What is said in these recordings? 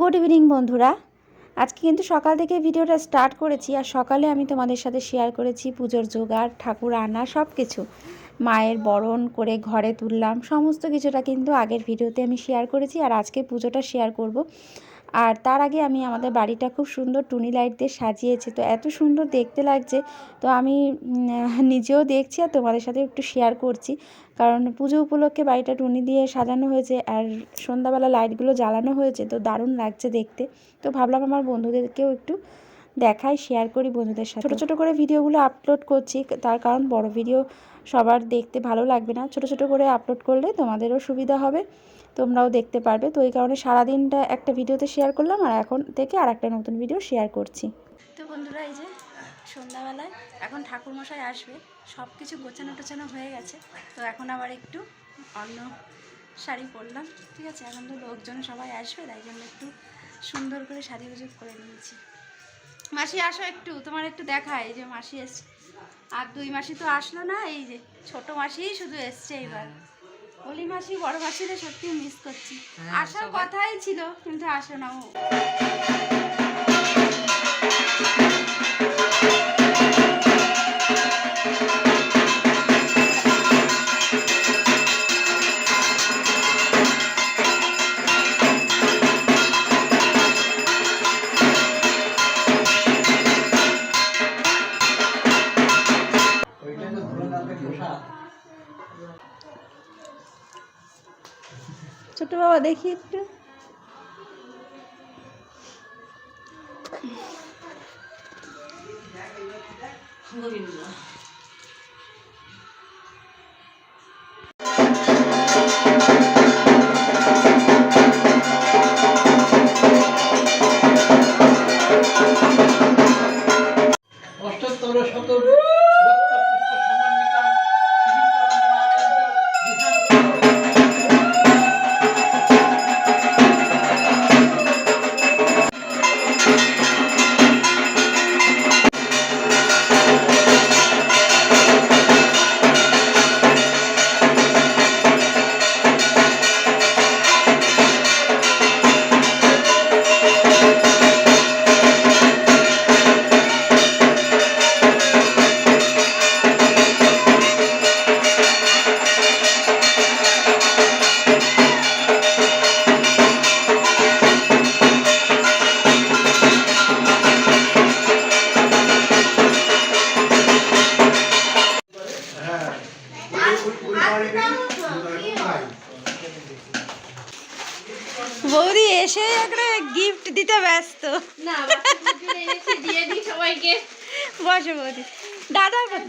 Good evening বন্ধুরা। আজকে কিন্তু সকাল থেকে ভিডিওটা স্টার্ট করেছি আর সকালে আমি তোমাদের সাথে শেয়ার করেছি পুজোর জোগাড়, ঠাকুর আনা সব কিছু মায়ের বরণ করে ঘরে তুললাম, সমস্ত কিছুটা কিন্তু আগের ভিডিওতে আমি শেয়ার করেছি আর আজকে পুজোটা শেয়ার করব। আর তার আগে আমি আমাদের বাড়িটা খুব সুন্দর টুনি লাইট দিয়ে সাজিয়েছি। তো এত সুন্দর দেখতে লাগছে। তো আমি নিজেও দেখছি আর তোমাদের সাথে একটু শেয়ার করছি। কারণ পুজো উপলক্ষে বাড়িটা টুনি দিয়ে সাজানো হয়েছে আর সন্ধ্যাবেলা লাইটগুলো জ্বালানো হয়েছে। তো দারুণ লাগছে দেখতে। তো ভাবলাম আমার বন্ধুদেরকেও একটু দেখাই শেয়ার করি বন্ধুদের সাথে। ছোটো ছোটো করে ভিডিওগুলো আপলোড করছি। তার কারণ বড় ভিডিও সবার দেখতে ভালো লাগবে না। ছোট ছোট করে আপলোড করলে তোমাদেরও সুবিধা হবে। তোমরাও দেখতে পারবে। তো এই কারণে সারাদিনটা একটা ভিডিওতে শেয়ার করলাম আর এখন থেকে আর একটা নতুন ভিডিও শেয়ার করছি। তো বন্ধুরা এই যে সন্ধ্যাবেলায় এখন ঠাকুরমশাই আসবে। সব কিছু গোছানো টোছানো হয়ে গেছে। তো এখন আবার একটু অন্য শাড়ি পরলাম। ঠিক আছে, এখন তো লোকজন সবাই আসবে, তাই জন্য একটু সুন্দর করে শাড়ি সাজুগুজু করে নিয়েছি। মাসি, আসো একটু, তোমার একটু দেখায় এই যে মাসি এসছে। আর দুই মাসি তো আসলো না, এই যে ছোট মাসিই শুধু এসছে এবার অলি মাসি বড় মাসিরে সত্যি মিস করছি। আসার কথাই ছিল কিন্তু আসো না ও। ছোট বাবা দেখি একটু।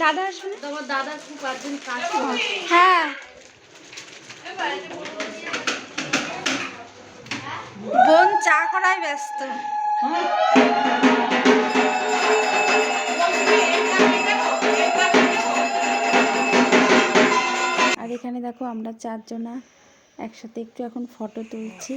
দাদা আসবে তোমার দাদা খুব আর্জেন্ট কাজ হ্যাঁ। বোন চা করায় ব্যস্ত। আর এখানে দেখো আমরা চারজনা একসাথে একটু এখন ফটো তুলছি।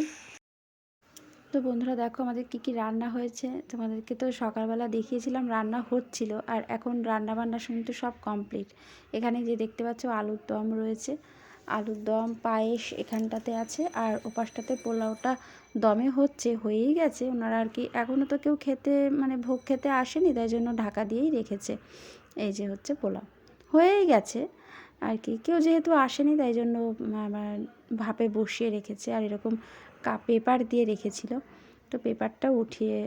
তো বন্ধুরা দেখো আমাদের কি কি রান্না হয়েছে। তোমাদেরকে তো সকালবেলা দেখিয়েছিলাম রান্না হচ্ছিল আর এখন রান্না বান্না কিন্তু সব কমপ্লিট এখানে যে দেখতে পাচ্ছ আলুর দম রয়েছে। আলুর দম, পায়েস এখানটাতে আছে আর ওপাশটাতে পোলাওটা দমে হচ্ছে, হয়েই গেছে। ওনারা আর কি এখনও তো কেউ খেতে মানে ভোগ খেতে আসেনি, তাই জন্য ঢাকা দিয়েই রেখেছে। এই যে হচ্ছে পোলাও। হয়েই গেছে আর কি। কেউ যেহেতু আসেনি, তাই জন্য ভাপে বসিয়ে রেখেছে। আর এরকম পেপার দিয়ে রেখেছিল। তো পেপারটা উঠিয়ে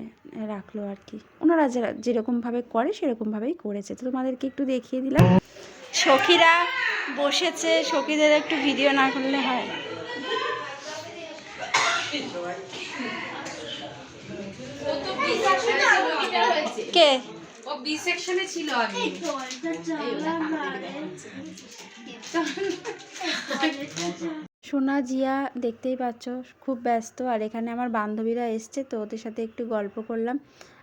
রাখল আর কি। ওনারা যারা যেরকমভাবে করে সেরকমভাবেই করেছে। তো তোমাদেরকে একটু দেখিয়ে দিলাম। সখীরা বসেছে। সখীদের একটু ভিডিও না করলে হয় কে? ও বি সেকশনে ছিল সোনা, জিয়া দেখতেই পাচ্ছ খুব ব্যস্ত। আর এখানে আমার বান্ধবীরা এসছে, তো ওদের সাথে একটু গল্প করলাম।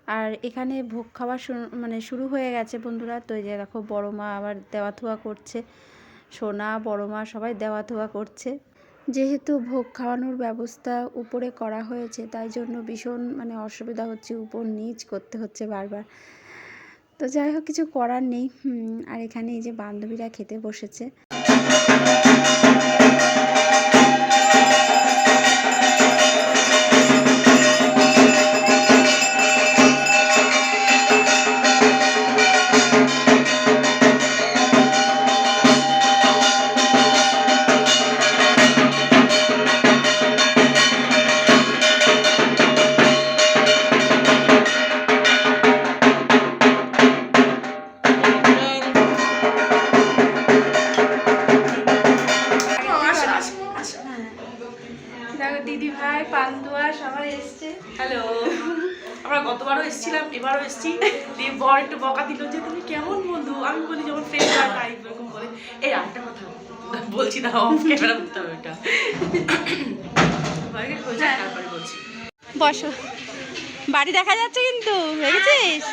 আর এখানে ভোগ খাওয়া মানে শুরু হয়ে গেছে বন্ধুরা। তো যে দেখো, বড় মা আবার দেওয়া থোয়া করছে। সোনা, বড় মা সবাই দেওয়া থোয়া করছে। যেহেতু ভোগ খাওয়ানোর ব্যবস্থা উপরে করা হয়েছে, তাই জন্য ভীষণ মানে অসুবিধা হচ্ছে, উপর নিচ করতে হচ্ছে বারবার। তো যাই হোক, কিছু করার নেই। আর এখানে এই যে বান্ধবীরা খেতে বসেছে। কথা বলছি না অফ ক্যামেরা বলতে হবে এটা হয়ে। তারপরে বলছি। বসো। বাড়ি দেখা যাচ্ছে কিন্তু দেখেছিস?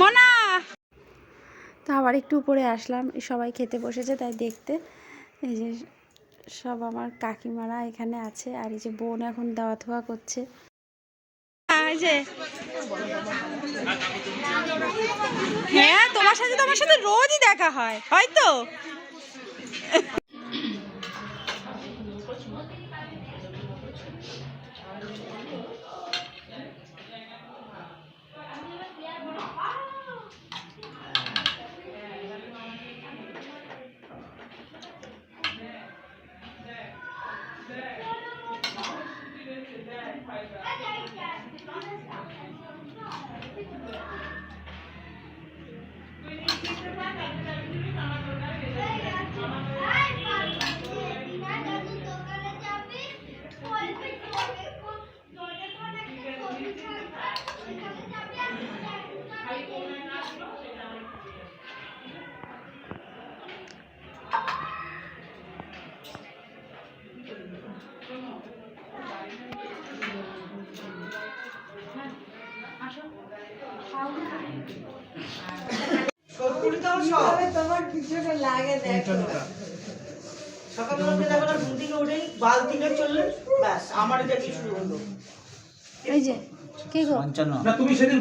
মনা! তো আবার একটু উপরে আসলাম সবাই খেতে বসেছে তাই দেখতে। এই যে সব আমার কাকিমারা এখানে আছে আর এই যে বোন এখন দেওয়া থোয়া করছে। হ্যাঁ তোমার সাথে তোমার সাথে রোজই দেখা হয় হয়তো সকালবেলা বেলাবেলা ঘুম থেকে উঠেই বালতিটা চললেন ব্যাস আমার দেখি শুরু হলো? এই যে কে গো? না তুমি সেদিন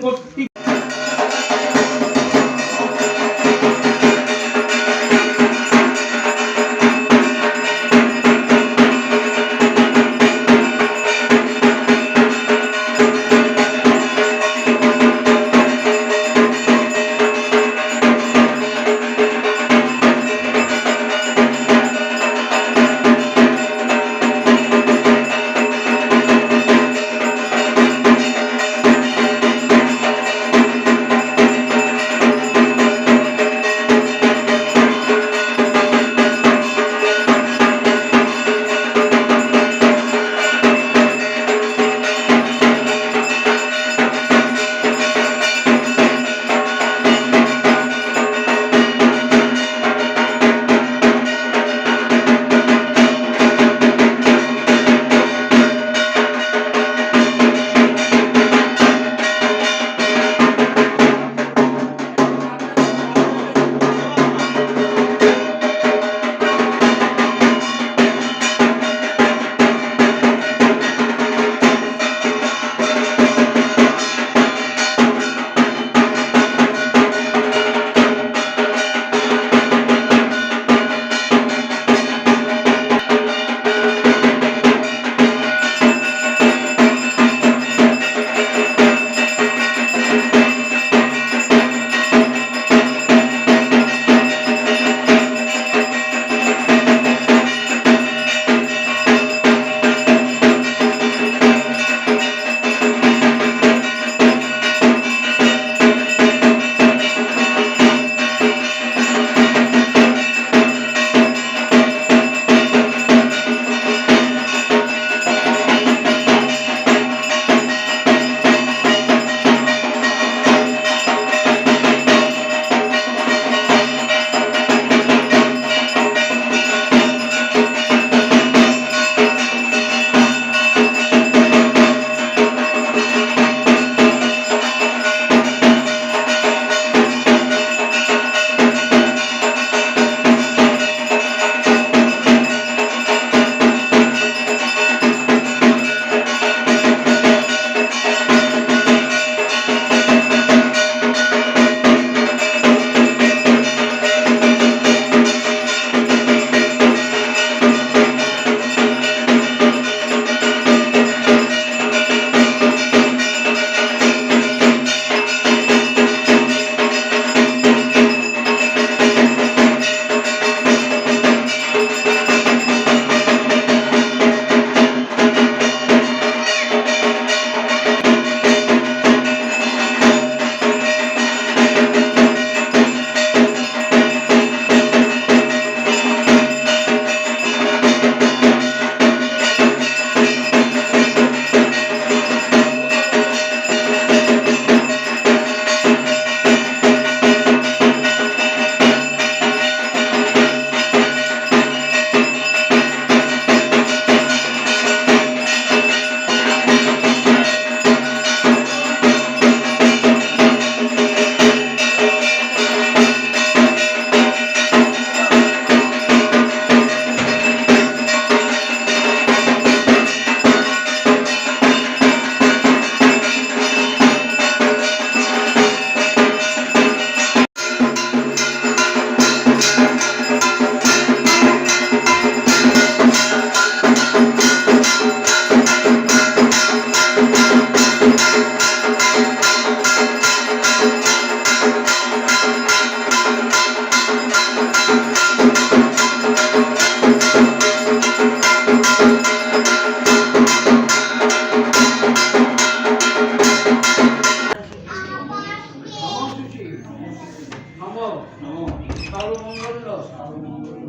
নমো নমো। সর্বমঙ্গল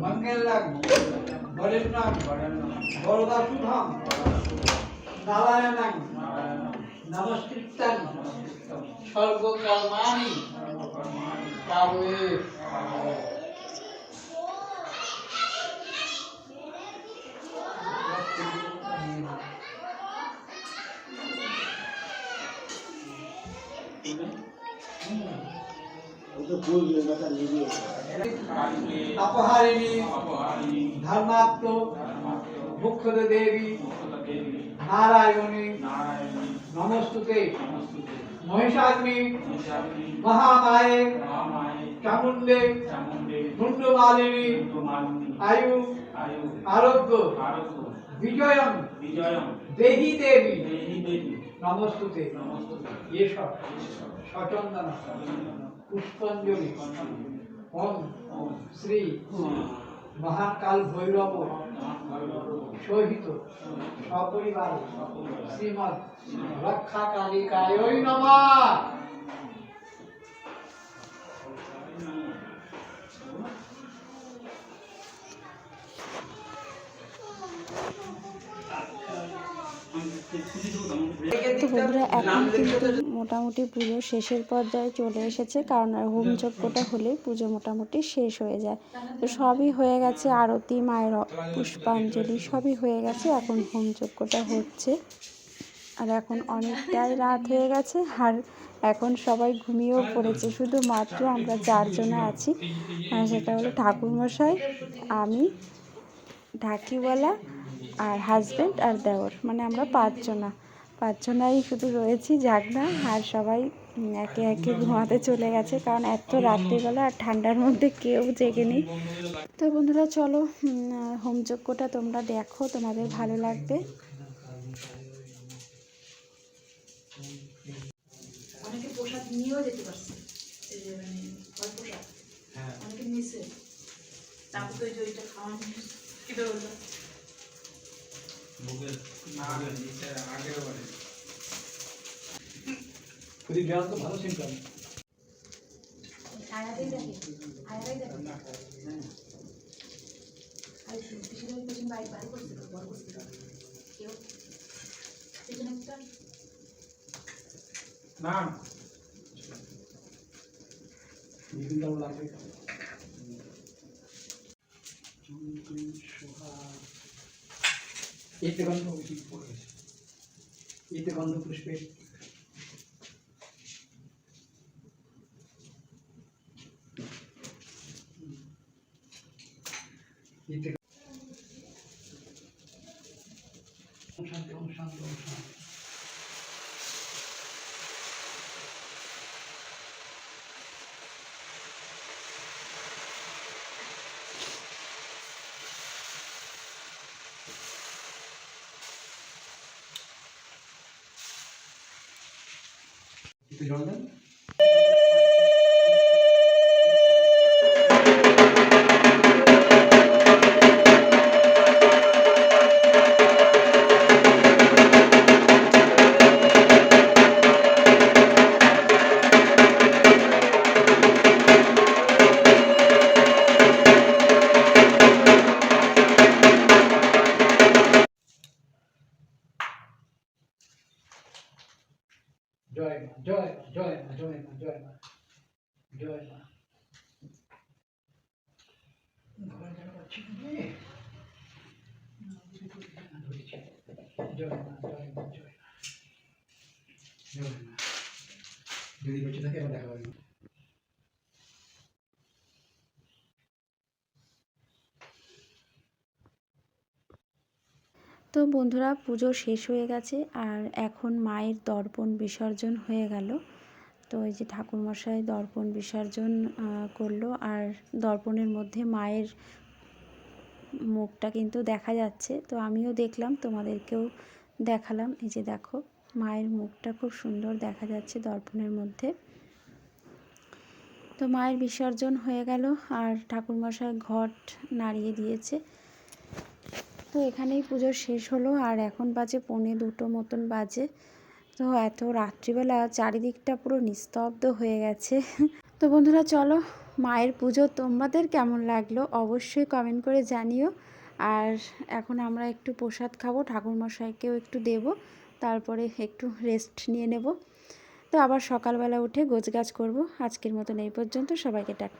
মঙ্গলাগ হরের নাম বরদা শুভম নারায়ণাং নমস্কৃতাং সর্বকর্মাণি। কামে అపహారిణి ధర్మాత్మ ముఖ్యత দেবী నారాయణి মুন্ডমালিনী আয়ু আরোগ্য বিজয়ম দেহি দেবী নমস্তুতে নমস্তুতে এসব সচন্দনা পুষ্পাঞ্জলি ওম শ্রী মহাকাল ভৈরব সহিত সপরিবার শ্রীমৎ রক্ষা কালিকায় নমা তো বন্ধুরা, এখন কিন্তু মোটামুটি পুজো শেষের পর্যায়ে চলে এসেছে, কারণ হোম যজ্ঞটা হলে পুজো মোটামুটি শেষ হয়ে যায়। তো সবই হয়ে গেছে, আরতি, মায়ের পুষ্পাঞ্জলি সবই হয়ে গেছে, এখন হোম যজ্ঞটা হচ্ছে। আর এখন অনেকটাই রাত হয়ে গেছে, আর এখন সবাই ঘুমিয়েও পড়েছে, শুধুমাত্র আমরা চারজনে আছি। সেটা হলো ঠাকুরমশাই, আমি, ঢাকিওয়ালা, আর হাজব্যান্ড আর দেওর মানে আমরা পাঁচজনা। পাঁচজনাই শুধু রয়েছি জাগনা আর সবাই একে একে ঘুমাতে চলে গেছে কারণ এত রাত্রিবেলা আর ঠান্ডার মধ্যে কেউ জেগে নেই। তো বন্ধুরা চলো হোমযজ্ঞটা তোমরা দেখো তোমাদের ভালো লাগবে। অনেকে প্রসাদ নিয়েও যেতে পারছে। মানে ফল প্রসাদ অনেকে নিছে তারপর তো ওই যে ওইটা খাওয়ানো কি বলল খুবই জ্ঞান তো ভালো সিম্পল আয়ারাই দেখে আয়ারাই দেখে। আর পিছনে পিছনে বাড়ি বাড়ি করছিল বড় করছিল। কেউ? পিছনে একটা? নাম বিভিন্ন লাগবে। এতে এতে গন্ধ পুষ্পে এতে ওম শান্তি ওম শান্তি ওম শান্তি একটু জল যদি বেঁচে থাকে দেখা তো বন্ধুরা, পুজো শেষ হয়ে গেছে আর এখন মায়ের দর্পণ বিসর্জন হয়ে গেল। তো এই যে ঠাকুরমশাই দর্পণ বিসর্জন করল আর দর্পণের মধ্যে মায়ের মুখটা কিন্তু দেখা যাচ্ছে। তো আমিও দেখলাম, তোমাদেরকেও দেখালাম। এই যে দেখো, মায়ের মুখটা খুব সুন্দর দেখা যাচ্ছে দর্পণের মধ্যে। তো মায়ের বিসর্জন হয়ে গেল, আর ঠাকুরমশাই ঘট নাড়িয়ে দিয়েছে। তো এখানেই পুজো শেষ হলো, আর এখন বাজে পৌনে দুটো মতন বাজে। তো এত রাত্রিবেলা চারিদিকটা পুরো নিস্তব্ধ হয়ে গেছে। তো বন্ধুরা, চলো মায়ের পুজো তোমাদের কেমন লাগল অবশ্যই কমেন্ট করে জানিও। আর এখন আমরা একটু প্রসাদ খাব, ঠাকুরমশাইকেও একটু দেব, তারপরে একটু রেস্ট নিয়ে নেব। তো আবার সকালবেলা উঠে গোছগাছ করব। আজকের মতন এই পর্যন্ত। সবাইকে টাটা।